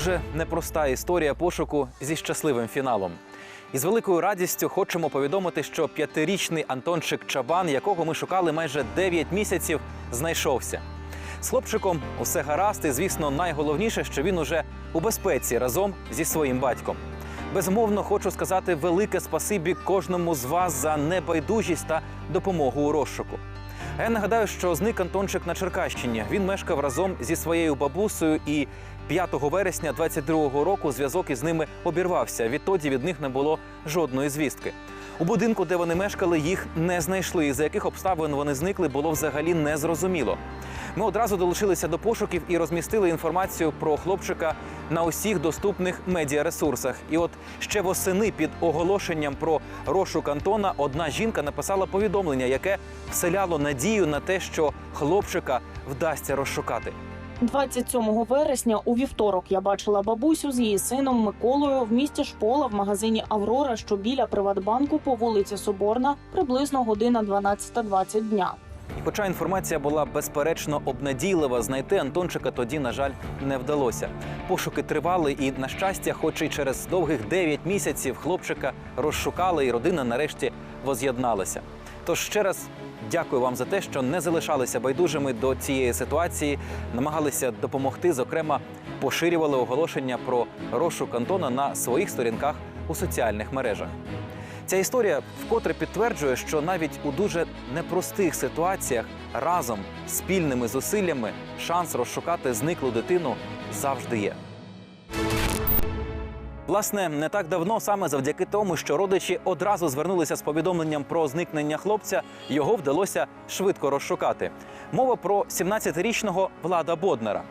дуже непроста історія пошуку зі щасливим фіналом. І з великою радістю хочемо повідомити, що п'ятирічний Антончик Чабан, якого ми шукали майже 9 місяців, знайшовся. З хлопчиком усе гаразд, і звісно, найголовніше, що він уже у безпеці разом зі своїм батьком. Безумовно, хочу сказати велике спасибі кожному з вас за небайдужість та допомогу у розшуку. А я нагадаю, що зник Антончик на Черкащині. Він мешкав разом зі своєю бабусею, і 5 вересня 22-го року зв'язок із ними обірвався. Відтоді від них не було жодної звістки. У будинку, де вони мешкали, їх не знайшли. І за яких обставин вони зникли, було взагалі незрозуміло. Ми одразу долучилися до пошуків і розмістили інформацію про хлопчика на усіх доступних медіаресурсах. І от ще восени під оголошенням про розшук Антона одна жінка написала повідомлення, яке вселяло надію на те, що хлопчика вдасться розшукати. 27 вересня у вівторок я бачила бабусю з її сином Миколою в місті Шпола в магазині Аврора, що біля Приватбанку по вулиці Соборна, приблизно година 12.20 дня. І хоча інформація була безперечно обнадійлива, знайти Антончика тоді, на жаль, не вдалося. Пошуки тривали, і, на щастя, хоч і через довгих 9 місяців хлопчика розшукали, і родина нарешті воз'єдналася. Тож ще раз дякую вам за те, що не залишалися байдужими до цієї ситуації, намагалися допомогти. Зокрема, поширювали оголошення про розшук Антона на своїх сторінках у соціальних мережах. Ця історія вкотре підтверджує, що навіть у дуже непростих ситуаціях разом спільними зусиллями шанс розшукати зниклу дитину завжди є. Власне, не так давно, саме завдяки тому, що родичі одразу звернулися з повідомленням про зникнення хлопця, його вдалося швидко розшукати. Мова про 17-річного Влада Боднара.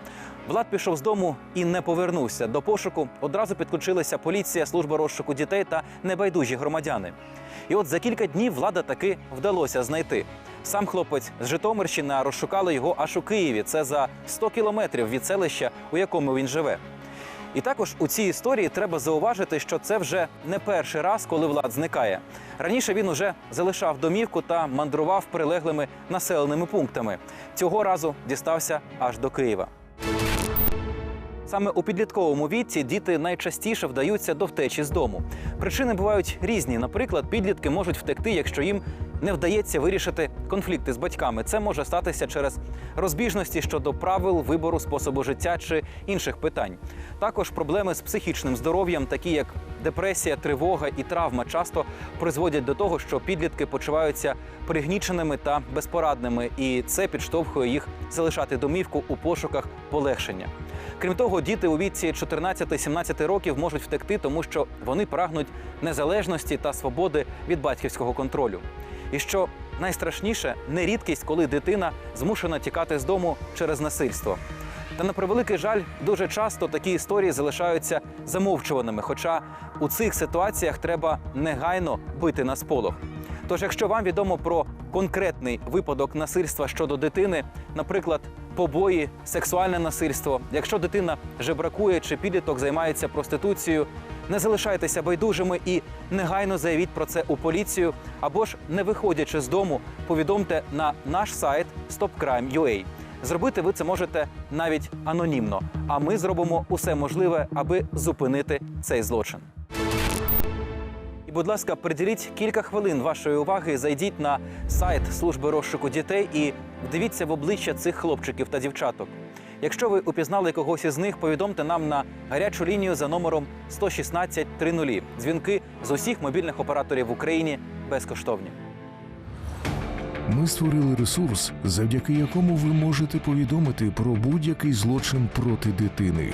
Влад пішов з дому і не повернувся. До пошуку одразу підключилися поліція, служба розшуку дітей та небайдужі громадяни. І от за кілька днів влада таки вдалося знайти. Сам хлопець з Житомирщини розшукали його аж у Києві. Це за 100 кілометрів від селища, у якому він живе. І також у цій історії треба зауважити, що це вже не перший раз, коли влад зникає. Раніше він уже залишав домівку та мандрував прилеглими населеними пунктами. Цього разу дістався аж до Києва. Саме у підлітковому віці діти найчастіше вдаються до втечі з дому. Причини бувають різні. Наприклад, підлітки можуть втекти, якщо їм не вдається вирішити конфлікти з батьками. Це може статися через розбіжності щодо правил вибору способу життя чи інших питань. Також проблеми з психічним здоров'ям, такі як депресія, тривога і травма, часто призводять до того, що підлітки почуваються пригніченими та безпорадними, і це підштовхує їх залишати домівку у пошуках полегшення. Крім того, діти у віці 14-17 років можуть втекти, тому що вони прагнуть незалежності та свободи від батьківського контролю. І що найстрашніше не рідкість, коли дитина змушена тікати з дому через насильство. Та на превеликий жаль, дуже часто такі історії залишаються замовчуваними. Хоча у цих ситуаціях треба негайно бити на сполох. Тож, якщо вам відомо про конкретний випадок насильства щодо дитини, наприклад, побої, сексуальне насильство, якщо дитина жебракує чи підліток займається проституцією, не залишайтеся байдужими і негайно заявіть про це у поліцію, або ж не виходячи з дому, повідомте на наш сайт stopcrime.ua. Зробити ви це можете навіть анонімно. А ми зробимо усе можливе, аби зупинити цей злочин. І, будь ласка, приділіть кілька хвилин вашої уваги. Зайдіть на сайт служби розшуку дітей і вдивіться в обличчя цих хлопчиків та дівчаток. Якщо ви упізнали когось із них, повідомте нам на гарячу лінію за номером 116 30. Дзвінки з усіх мобільних операторів в Україні безкоштовні. Ми створили ресурс, завдяки якому ви можете повідомити про будь-який злочин проти дитини.